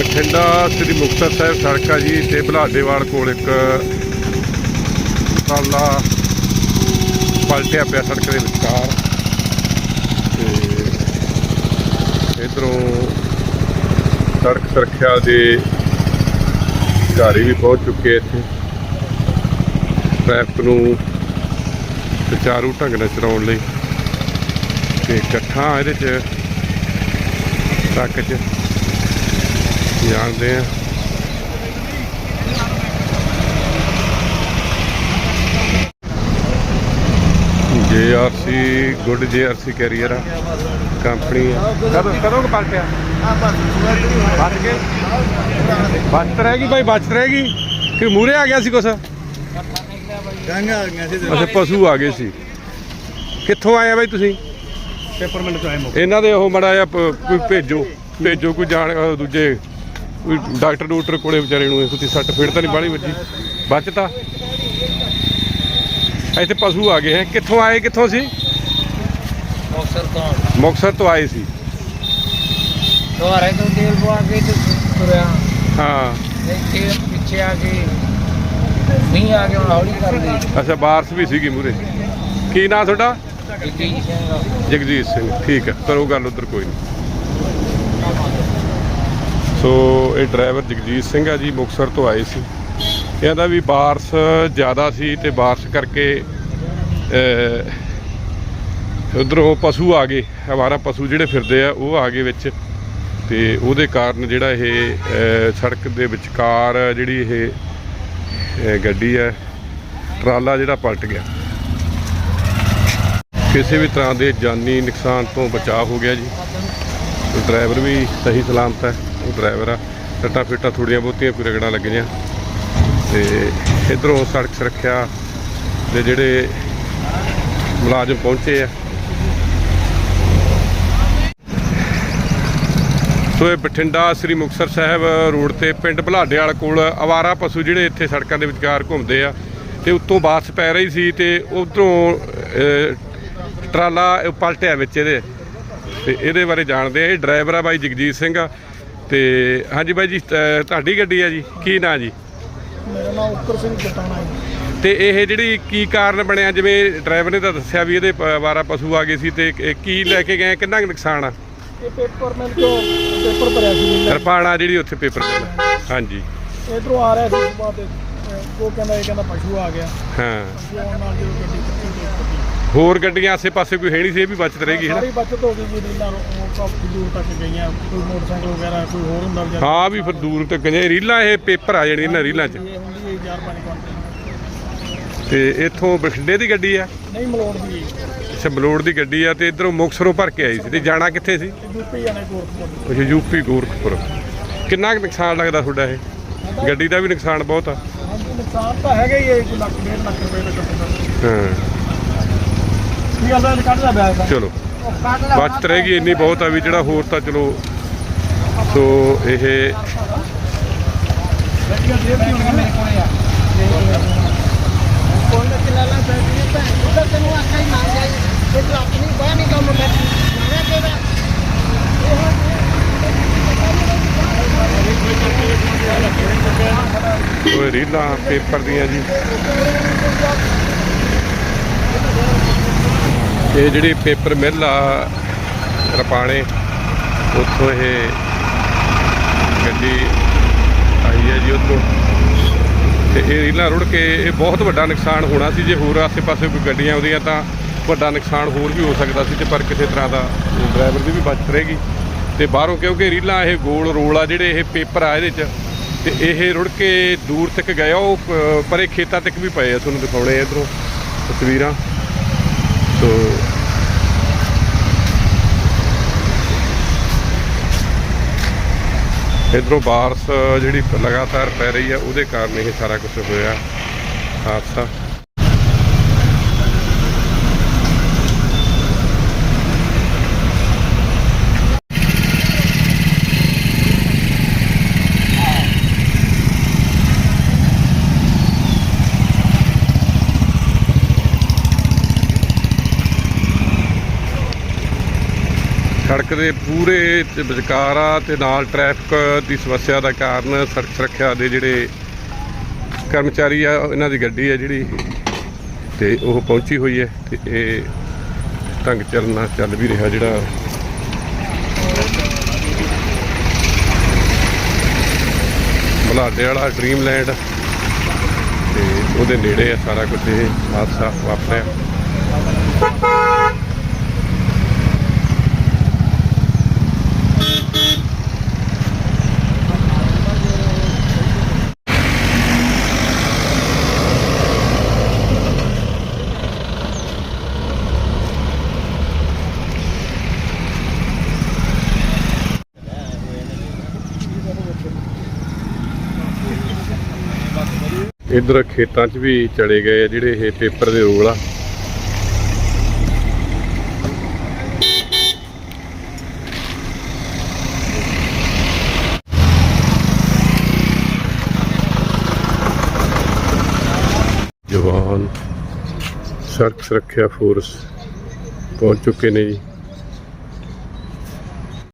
ਬਠਿੰਡਾ ਸ੍ਰੀ ਮੁਕਤਸਰ ਸਾਹਿਬ ਸੜਕ ਆ ਜੀ ਤੇ ਬਲਾਡੇਵਾਲ ਕੋਲ ਇੱਕ ਟਰਾਲਾ ਪਲਟਿਆ ਪਿਆ ਸੜਕ ਦੇ ਵਿਚਕਾਰ। ਤੇ ਇਧਰੋਂ ਸੜਕ ਸੁਰੱਖਿਆ ਦੇ ਅਧਿਕਾਰੀ ਵੀ ਪਹੁੰਚ ਚੁੱਕੇ ਇੱਥੇ। ਟ੍ਰੈਫਿਕ ਨੂੰ ਸੁਚਾਰੂ ਢੰਗ ਨਾਲ ਚਲਾਉਣ ਲਈ ਤੇ ਇਕੱਠਾ ਇਹਦੇ 'ਚ ਟਰੱਕ 'ਚ ਜਾਣਦੇ ਆ। ਜੇਆਰਸੀ ਗੁੱਡ ਜੇਆਰਸੀ ਕੈਰੀਅਰ ਆ। ਕੰਪਨੀ ਆ। ਕਦੋਂ ਕਦੋਂ ਪਲਟਿਆ? ਬਚ ਗਏ? ਬਚਤ ਰਹਿ ਗਈ ਭਾਈ ਬਚਤ ਰਹਿ ਗਈ। ਕਿ ਮੂਰੇ ਆ ਗਿਆ ਸੀ ਕੁਛ? ਗੰਗਾ ਆ ਗਿਆ ਸੀ ਅੱਛਾ ਪਸ਼ੂ ਆ ਗਏ ਸੀ। ਕਿੱਥੋਂ ਆਏ ਆ ਬਾਈ ਤੁਸੀਂ? ਪੇਪਰ ਮਿੰਟ ਤੋਂ ਆਏ ਇਹਨਾਂ ਦੇ ਉਹ ਮੜਾ ਜਿਹਾ ਕੋਈ ਭੇਜੋ ਭੇਜੋ ਕੋਈ ਜਾਣ ਦੂਜੇ ਕੋਈ ਡਾਕਟਰ ਡੂਕਟਰ ਕੋਲੇ ਵਿਚਾਰੇ ਨੂੰ ਕੋਈ ਸੱਟ ਫੇੜ ਤਾਂ ਨਹੀਂ ਬਾਹਲੀ ਵੱਜੀ। ਬਚਤਾ ਇੱਥੇ ਪਸ਼ੂ ਆ ਗਏ ਹੈ। ਕਿੱਥੋਂ ਆਏ ਕਿੱਥੋਂ ਸੀ? ਮੁਕਸਰ ਤੋਂ। ਮੁਕਤਸਰ ਤੋਂ ਆਏ ਸੀ। ਦੁਆਰੇ ਤੋਂ ਤੇਲ ਪਵਾ ਕੇ ਤੇ ਤੁਰਿਆ। ਹਾਂ। ਇੱਥੇ ਪਿੱਛੇ ਆ ਕੇ ਮੀਂਹ ਆ ਕੇ ਹੁਣ ਹੌਲੀ ਕਰ ਗਈ ਅੱਛਾ ਬਾਰਸ ਵੀ ਸੀਗੀ ਮੂਰੇ ਕੀ ਨਾਂ ਤੁਹਾਡਾ? ਜਗਜੀਤ ਸਿੰਘ। ਠੀਕ ਹੈ ਕਰੋ ਗੱਲ ਉਧਰ ਕੋਈ ਨਹੀਂ ਸੋ ਇਹ ਡਰਾਈਵਰ ਜਗਜੀਤ ਸਿੰਘ ਆ ਜੀ, ਮੁਕਤਸਰ ਤੋਂ ਆਏ ਸੀ। ਇਹਦਾ ਵੀ ਬਾਰਸ ਜ਼ਿਆਦਾ ਸੀ ਤੇ ਬਾਰਸ ਕਰਕੇ ਉਧਰੋਂ ਪਸ਼ੂ ਆ ਗਏ ਹਵਾਰਾ ਪਸ਼ੂ ਜਿਹੜੇ ਫਿਰਦੇ ਆ, ਉਹ ਆ ਗਏ ਵਿੱਚ। ਤੇ ਉਹਦੇ ਕਾਰਨ ਜਿਹੜਾ ਇਹ ਸੜਕ ਦੇ ਵਿਚਕਾਰ ਜਿਹੜੀ ਇਹ ਗੱਡੀ ਹੈ ਟਰਾਲਾ ਜਿਹੜਾ ਪਲਟ ਗਿਆ। ਕਿਸੇ ਵੀ ਤਰ੍ਹਾਂ ਦੇ ਜਾਨੀ ਨੁਕਸਾਨ ਤੋਂ ਬਚਾਅ ਹੋ ਗਿਆ ਜੀ। ਡਰਾਈਵਰ ਵੀ ਸਹੀ ਸਲਾਮਤ ਹੈ। ਉਹ ਡਰਾਈਵਰ ਆ। ਟੱਟਾ ਫਿੱਟਾ ਥੋੜੀਆਂ ਬਹੁਤੀਆਂ ਕੋਈ ਰਗੜਾਂ ਲੱਗੀਆਂ। ਤੇ ਇਧਰੋਂ ਸੜਕ ਸੁਰੱਖਿਆ ਦੇ ਜਿਹੜੇ ਮੁਲਾਜ਼ਮ ਪਹੁੰਚੇ ਆ। ਸੋ ਇਹ ਬਠਿੰਡਾ ਸ੍ਰੀ ਮੁਕਤਸਰ ਸਾਹਿਬ ਰੋਡ ਤੇ ਪਿੰਡ ਬਲਾਡੇਵਾਲ ਕੋਲ ਆਵਾਰਾ ਪਸ਼ੂ ਜਿਹੜੇ ਇੱਥੇ ਸੜਕਾਂ ਦੇ ਵਿਚਕਾਰ ਘੁੰਮਦੇ ਆ। ਤੇ ਉੱਤੋਂ ਬਾਸ ਪੈ ਰਹੀ ਸੀ ਤੇ ਉਧਰੋਂ ਟਰਾਲਾ ਪਲਟਿਆ ਵਿੱਚ ਇਹਦੇ। ਤੇ ਇਹਦੇ ਬਾਰੇ ਜਾਣਦੇ ਆ। ਇਹ ਡਰਾਈਵਰ ਆ ਬਾਈ ਜਗਜੀਤ ਸਿੰਘ। ਆ ਤੇ ਹਾਂਜੀ ਬਾਈ ਜੀ ਤੁਹਾਡੀ ਗੱਡੀ ਆ ਜੀ ਕੀ ਨਾਂ ਜੀ? ਮੇਰਾ ਨਾਮ ਉੱਪਰ ਸਿੰਘ ਜਟਾਣਾ ਹੈ। ਤੇ ਇਹ ਜਿਹੜੀ ਕੀ ਕਾਰਨ ਬਣਿਆ? ਜਿਵੇਂ ਡਰਾਈਵਰ ਨੇ ਤਾਂ ਦੱਸਿਆ ਵੀ ਇਹਦੇ ਪ- ਪਸ਼ੂ ਆ ਗਏ ਸੀ ਤੇ ਇਹ ਕੀ ਲੈ ਕੇ ਗਏ? ਕਿੰਨਾ ਕੁ ਨੁਕਸਾਨ ਆ? ਇਹ ਪੇਪਰ ਮਿਲ ਤੋਂ ਪੇਪਰ ਭਰਿਆ ਸੀ। ਕਿਰਪਾਣਾ ਜਿਹੜੀ ਉੱਥੇ ਪੇਪਰ ਹਾਂਜੀ। ਇਧਰੋਂ ਆ ਰਿਹਾ ਸੀ ਉਸ ਬਾਅਦ ਅਹ, ਉਹ ਕਹਿੰਦਾ ਇਹ ਕਹਿੰਦਾ ਪਸ਼ੂ ਆ ਗਿਆ। ਹਾਂ। ਜੀ ਆਉਣ ਨਾਲ ਜਦੋਂ ਗੱਡੀ ਕੱਟੀ ਤੇ ਹੋਰ ਗੱਡੀਆਂ ਆਸੇ-ਪਾਸੇ ਕੋਈ ਹੈ ਨਹੀਂ ਸੀ ਇਹ ਵੀ ਬਚਤ ਰਹਿ ਗਈ ਹੈ ਨਾ? ਸਾਰੀ ਬਚਤ ਹੋ ਗਈ ਜੀ ਰੀਲਾਂ ਉਹ ਕਾਫੀ ਦੂਰ ਤੱਕ ਗਈਆਂ ਕੋਈ ਮੋਟਰਸਾਈਕਲ ਵਗੈਰਾ ਕੋਈ ਹੋਰ ਹੁੰਦਾ ਵਿਚਾਰਾ ਹਾਂ ਵੀ ਫਿਰ ਦੂਰ ਤੱਕ ਗਏ ਰੀਲਾਂ ਇਹ ਪੇਪਰ ਆ ਜਾਣੀ ਇਹਨਾਂ ਰੀਲਾਂ 'ਚ। ਇਹ ਹੁੰਦੀ ਹੈ 4 5 ਕੁਆਂਟਲ ਤੇ ਇੱਥੋਂ ਬਠਿੰਡੇ ਦੀ ਗੱਡੀ ਆ? ਨਹੀਂ ਮਲੋੜ ਦੀ ਅੱਛਾ ਬਲੋੜ ਦੀ ਗੱਡੀ ਆ ਤੇ ਇਧਰੋਂ ਮੁਕਸਰੋਂ ਭਰ ਕੇ ਆਈ ਸੀ ਤੇ ਜਾਣਾ ਕਿੱਥੇ ਸੀ? ਯੂਪੀ ਜਾਣੇ ਕੋਰਟ ਅੱਛਾ ਯੂਪੀ ਗੋਰਖਪੁਰ। ਕਿੰਨਾ ਕੁ ਨੁਕਸਾਨ ਲੱਗਦਾ ਤੁਹਾਡਾ ਇਹ? ਗੱਡੀ ਦਾ ਵੀ ਨੁਕਸਾਨ ਬਹੁਤ ਆ। ਨੁਕਸਾਨ ਤਾਂ ਹੈਗਾ ਹੀ ਹੈ ਕੋਈ ਲੱਖ ਡੇਢ ਲੱਖ ਰੁਪਏ ਦਾ ਹਾਂ। ਕੀ ਗੱਲ ਕੱਢਦਾ ਬੈਗ ਦਾ ਚਲੋ। ਉਹ ਕੱਢ ਲੈ ਬਚਤ ਰਹਿ ਗਈ ਇੰਨੀ ਬਹੁਤ ਆ ਵੀ ਜਿਹੜਾ ਹੋਰ ਤਾਂ ਚਲੋ, ਸੋ ਇਹ ਕੋਈ ਨਾ ਚਲਾ ਲਾ ਬੈਟਰੀ ਭੈਣ ਉਹਦਾ ਤੈਨੂੰ ਆਖਿਆ ਹੀ ਨਾ ਜਾਈ ਇਹ ਤਾਂ ਆਪਣੀ ਬਾਹਰ ਨਹੀਂ ਕੰਮ ਬੈਠੀ ਮਾਰਿਆ ਕਿਹਦਾ ਕੋਈ ਰੀਲਾਂ ਪੇਪਰ ਦੀਆਂ ਜੀ ਇਹ ਜਿਹੜੀ ਪੇਪਰ ਮਿੱਲ ਆ ਰਪਾਣੇ, ਉੱਥੋਂ ਇਹ ਗੱਡੀ ਆਈ ਹੈ ਜੀ ਉੱਥੋਂ। ਤੇ ਇਹ ਰੀਲਾਂ ਰੁੜ ਕੇ ਇਹ ਬਹੁਤ ਵੱਡਾ ਨੁਕਸਾਨ ਹੋਣਾ ਸੀ। ਜੇ ਹੋਰ ਆਸੇ-ਪਾਸੇ ਕੋਈ ਗੱਡੀਆਂ ਆਉਂਦੀਆਂ ਤਾਂ ਵੱਡਾ ਨੁਕਸਾਨ ਹੋਰ ਵੀ ਹੋ ਸਕਦਾ ਸੀ ਤੇ ਪਰ ਕਿਸੇ ਤਰ੍ਹਾਂ ਦਾ ਡਰਾਈਵਰ ਦੀ ਵੀ ਬਚਤ ਰਹੇਗੀ। ਤੇ ਬਾਹਰੋਂ ਕਿਉਂਕਿ ਰੀਲਾਂ ਇਹ ਗੋਲ ਰੋਲ ਆ ਜਿਹੜੇ ਇਹ ਪੇਪਰ ਆ ਇਹਦੇ 'ਚ, ਤੇ ਇਹ ਰੁੜ ਕੇ ਦੂਰ ਤੱਕ ਗਿਆ ਉਹ ਪ- ਪਰੇ ਖੇਤਾਂ ਤੱਕ ਵੀ ਪਏ ਆ। ਤੁਹਾਨੂੰ ਦਿਖਾਉਣੇ ਆ ਇਧਰੋਂ ਤਸਵੀਰਾਂ ਸੋ ਇਧਰੋਂ ਬਾਰਸ ਜਿਹੜੀ ਲਗਾਤਾਰ ਪੈ ਰਹੀ ਆ ਉਹਦੇ ਕਾਰਨ ਇਹ ਸਾਰਾ ਕੁਝ ਹੋਇਆ ਹਾਦਸਾ। ਸੜਕ ਦੇ ਪੂਰੇ ਤੇ ਵਿਚਕਾਰ ਆ ਤੇ ਨਾਲ ਟ੍ਰੈਫਿਕ ਦੀ ਸਮੱਸਿਆ ਦਾ ਕਾਰਨ ਸੜਕ ਸੁਰੱਖਿਆ ਦੇ ਜਿਹੜੇ ਕਰਮਚਾਰੀ ਆ, ਇਹਨਾਂ ਦੀ ਗੱਡੀ ਆ ਜਿਹੜੀ, ਤੇ ਉਹ ਪਹੁੰਚੀ ਹੋਈ ਹੈ ਤੇ ਇਹ ਢੰਗ ਚੱਲਣਾ ਚੱਲ ਵੀ ਰਿਹਾ ਜਿਹੜਾ। ਬਲਾਡੇ ਵਾਲਾ ਡ੍ਰੀਮਲੈਂਡ ਤੇ ਉਹਦੇ ਨੇੜੇ ਆ ਸਾਰਾ ਕੁਝ, ਇਹ ਹਾਦਸਾ ਵਾਪਰਿਆ। ਇਧਰ ਖੇਤਾਂ 'ਚ ਵੀ ਚਲੇ ਗਏ ਆ ਜਿਹੜੇ ਇਹ ਪੇਪਰ ਦੇ ਰੋਲ ਆ। ਜਵਾਨ ਸੜਕ ਸੁਰੱਖਿਆ ਫੋਰਸ ਪਹੁੰਚ ਚੁੱਕੇ ਨੇ ਜੀ।